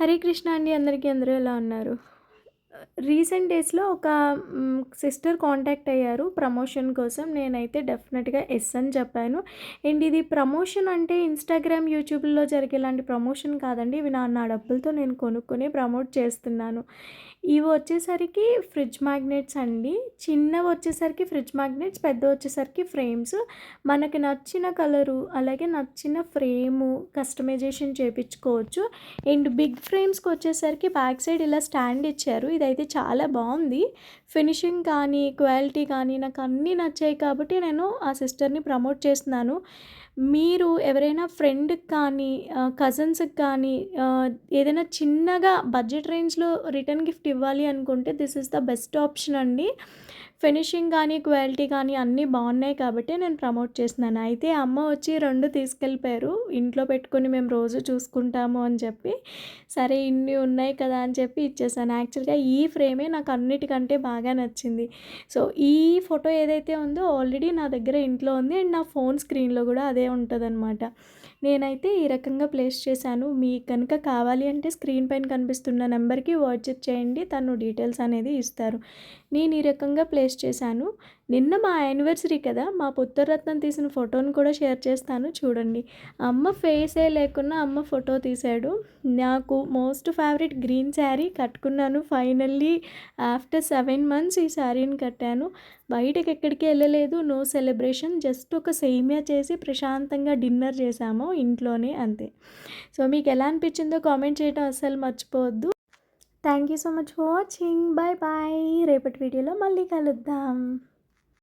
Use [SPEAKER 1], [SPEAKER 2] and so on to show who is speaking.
[SPEAKER 1] హరే కృష్ణ అండి అందరికీ అందరూ ఎలా ఉన్నారు? రీసెంట్ డేస్లో ఒక సిస్టర్ కాంటాక్ట్ అయ్యారు ప్రమోషన్ కోసం. నేనైతే డెఫినెట్గా ఎస్ అని చెప్పాను. అండ్ ఇది ప్రమోషన్ అంటే ఇన్స్టాగ్రామ్ యూట్యూబ్లో జరిగేలాంటి ప్రమోషన్ కాదండి. ఇవి నా నా డబ్బులతో నేను కొనుక్కొని ప్రమోట్ చేస్తున్నాను. ఇవి వచ్చేసరికి ఫ్రిడ్జ్ మ్యాగ్నెట్స్ అండి. చిన్నవి వచ్చేసరికి ఫ్రిడ్జ్ మ్యాగ్నెట్స్ పెద్ద వచ్చేసరికి ఫ్రేమ్స్. మనకి నచ్చిన కలరు అలాగే నచ్చిన ఫ్రేము కస్టమైజేషన్ చేయించుకోవచ్చు అండ్ బిగ్ ఫ్రేమ్స్కి వచ్చేసరికి బ్యాక్ సైడ్ ఇలా స్టాండ్ ఇచ్చారు. అయితే చాలా బాగుంది. ఫినిషింగ్ కానీ క్వాలిటీ కానీ నాకు అన్నీ నచ్చాయి కాబట్టి నేను ఆ సిస్టర్ని ప్రమోట్ చేస్తున్నాను. మీరు ఎవరైనా ఫ్రెండ్కి కానీ కజిన్స్కి కానీ ఏదైనా చిన్నగా బడ్జెట్ రేంజ్లో రిటర్న్ గిఫ్ట్ ఇవ్వాలి అనుకుంటే this is the best option అండి. ఫినిషింగ్ కానీ క్వాలిటీ కానీ అన్నీ బాగున్నాయి కాబట్టి నేను ప్రమోట్ చేస్తున్నాను. అయితే అమ్మ వచ్చి రెండు తీసుకెళ్ళిపోయారు. ఇంట్లో పెట్టుకొని మేము రోజు చూసుకుంటాము అని చెప్పి సరే ఇన్ని ఉన్నాయి కదా అని చెప్పి ఇచ్చేసాను. యాక్చువల్గా ఈ ఈ ఫ్రేమే నాకు అన్నిటికంటే బాగా నచ్చింది. సో ఈ ఫోటో ఏదైతే ఉందో ఆల్రెడీ నా దగ్గర ఇంట్లో ఉంది. అండ్ నా ఫోన్ స్క్రీన్లో కూడా అదే ఉంటుందన్నమాట. నేనైతే ఈ రకంగా ప్లేస్ చేశాను. మీకు కనుక కావాలి అంటే స్క్రీన్ పైన కనిపిస్తున్న నెంబర్కి వాట్సాప్ చేయండి. తను డీటెయిల్స్ అనేది ఇస్తారు. నేను ఈ రకంగా ప్లేస్ చేశాను. నిన్న మా యానివర్సరీ కదా మా పుత్తరత్నం తీసిన ఫోటోని కూడా షేర్ చేస్తాను. చూడండి. అమ్మ ఫేసే లేకున్నా అమ్మ ఫోటో తీశాడు. నాకు మోస్ట్ ఫేవరెట్ గ్రీన్ శారీ కట్టుకున్నాను final. Finally after seven months ఈ శారీని కట్టాను. బయటకి ఎక్కడికి వెళ్ళలేదు. నో సెలబ్రేషన్ జస్ట్ ఒక సేమియా చేసి ప్రశాంతంగా డిన్నర్ చేసాము ఇంట్లోనే అంతే. సో మీకు ఎలా అనిపించిందో కామెంట్ చేయడం అస్సలు మర్చిపోవద్దు. Thank you so much for watching bye bye రేపటి వీడియోలో మళ్ళీ కలుద్దాం.